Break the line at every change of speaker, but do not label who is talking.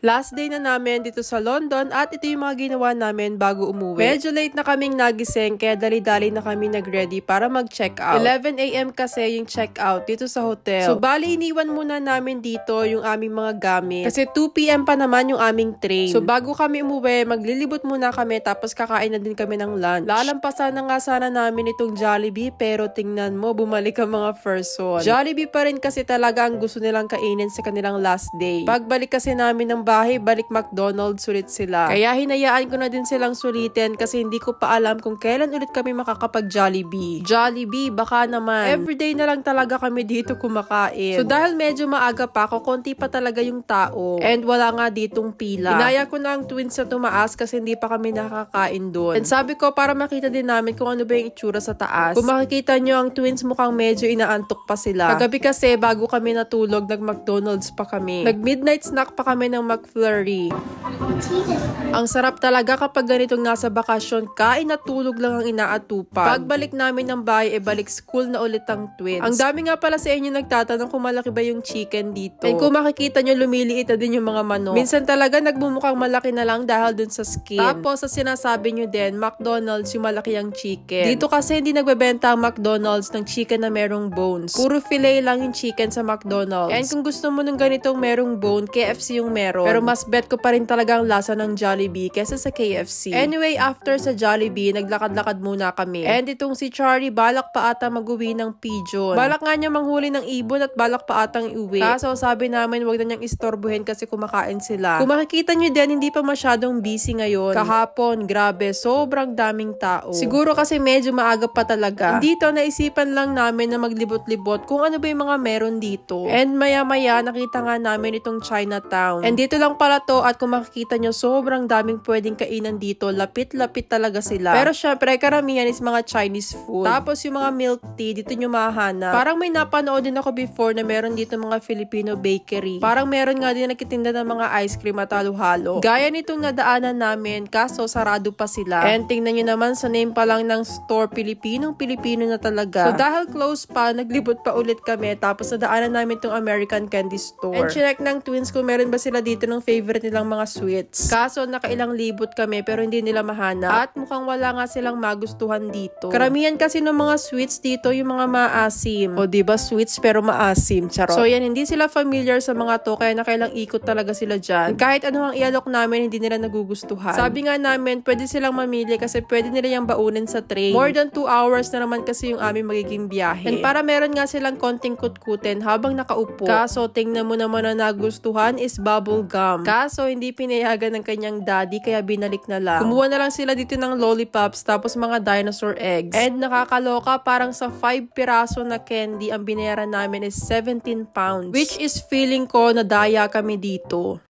Last day na namin dito sa London at ito yung mga ginawa namin bago umuwi. Medyo late na kaming nagising kaya dali-dali na kami nag-ready para mag-check out. 11am kasi yung check out dito sa hotel. So bali iniwan muna namin dito yung aming mga gamit. Kasi 2pm pa naman yung aming train. So bago kami umuwi, maglilibot muna kami tapos kakain na din kami ng lunch. Lalampasan na nga sana namin itong Jollibee pero tingnan mo, bumalik ang mga person. Jollibee pa rin kasi talaga ang gusto nilang kainin sa kanilang last day. Pagbalik kasi namin ng bahay, balik McDonald's ulit sila. Kaya hinayaan ko na din silang sulitin kasi hindi ko pa alam kung kailan ulit kami makakapag Jollibee. Jollibee, baka naman. Everyday na lang talaga kami dito kumakain. So dahil medyo maaga pa ako, konti pa talaga yung tao. And wala nga ditong pila. Inaya ko na ang twins na tumaas kasi hindi pa kami nakakain doon. And sabi ko para makita din namin kung ano ba yung itsura sa taas. Kung makikita nyo ang twins mukhang medyo inaantok pa sila. Kagabi kasi bago kami natulog, nag-McDonald's pa kami. Nag-midnight snack pa kami ng McFlurry. Ang sarap talaga kapag ganitong nasa bakasyon, kain at tulog lang ang inaatupan. Pagbalik namin ng bahay, e balik school na ulit ang twins. Ang dami nga pala sa inyo nagtatanong kung malaki ba yung chicken dito. And kung makikita nyo, lumiliit na din yung mga manok. Minsan talaga nagmumukhang malaki na lang dahil dun sa skin. Tapos sa sinasabi nyo din, McDonald's yung malaki ang chicken. Dito kasi hindi nagbebenta ang McDonald's ng chicken na merong bones. Puro fillet lang yung chicken sa McDonald's. And kung gusto mo ng ganitong merong bone, KFC yung meron. Pero mas bet ko pa rin talaga ang lasa ng Jollibee kesa sa KFC. Anyway, after sa Jollibee, naglakad-lakad muna kami. And itong si Charlie, balak pa ata mag-uwi ng pigeon. Balak nga niya manghuli ng ibon at balak pa atang iuwi. Kaso sabi namin, wag na niyang istorbohin kasi kumakain sila. Kung makikita niyo din, hindi pa masyadong busy ngayon. Kahapon, grabe, sobrang daming tao. Siguro kasi medyo maaga pa talaga. Dito, naisipan lang namin na maglibot-libot kung ano ba yung mga meron dito. And maya-maya, nakita nga namin itong Chinatown. And dito lang pala to at kung makikita nyo, sobrang daming pwedeng kainan dito. Lapit-lapit talaga sila. Pero syempre, karamihan is mga Chinese food. Tapos yung mga milk tea, dito nyo mahanap. Parang may napanood din ako before na meron dito mga Filipino bakery. Parang meron nga din nagtitinda ng mga ice cream at halo-halo. Gaya nitong nadaanan namin, kaso sarado pa sila. And tingnan nyo naman sa name pa lang ng store, Pilipinong-Pilipino na talaga. So dahil close pa, naglibot pa ulit kami. Tapos nadaanan namin itong American Candy Store. And chinek ng twins kung meron ba sila dito ng favorite nilang mga sweets. Kaso nakailang libot kami pero hindi nila mahanap. At mukhang wala nga silang magustuhan dito. Karamihan kasi ng mga sweets dito yung mga maasim. O ba sweets pero maasim. Charot. So yan, hindi sila familiar sa mga to kaya nakailang ikot talaga sila dyan. Kahit ano ang ialok namin, hindi nila nagugustuhan. Sabi nga namin, pwede silang mamili kasi pwede nila yung baunin sa train. More than 2 hours na naman kasi yung aming magiging biyahe. And para meron nga silang konting kutkutin habang nakaupo. Kaso, tingnan mo naman na nagustuhan is bubble. Kaso, hindi pinayagan ng kanyang daddy kaya binalik na lang. Kumuha na lang sila dito ng lollipops tapos mga dinosaur eggs. And nakakaloka, parang sa 5 piraso na candy, ang binayaran namin is 17 pounds. Which is feeling ko na daya kami dito.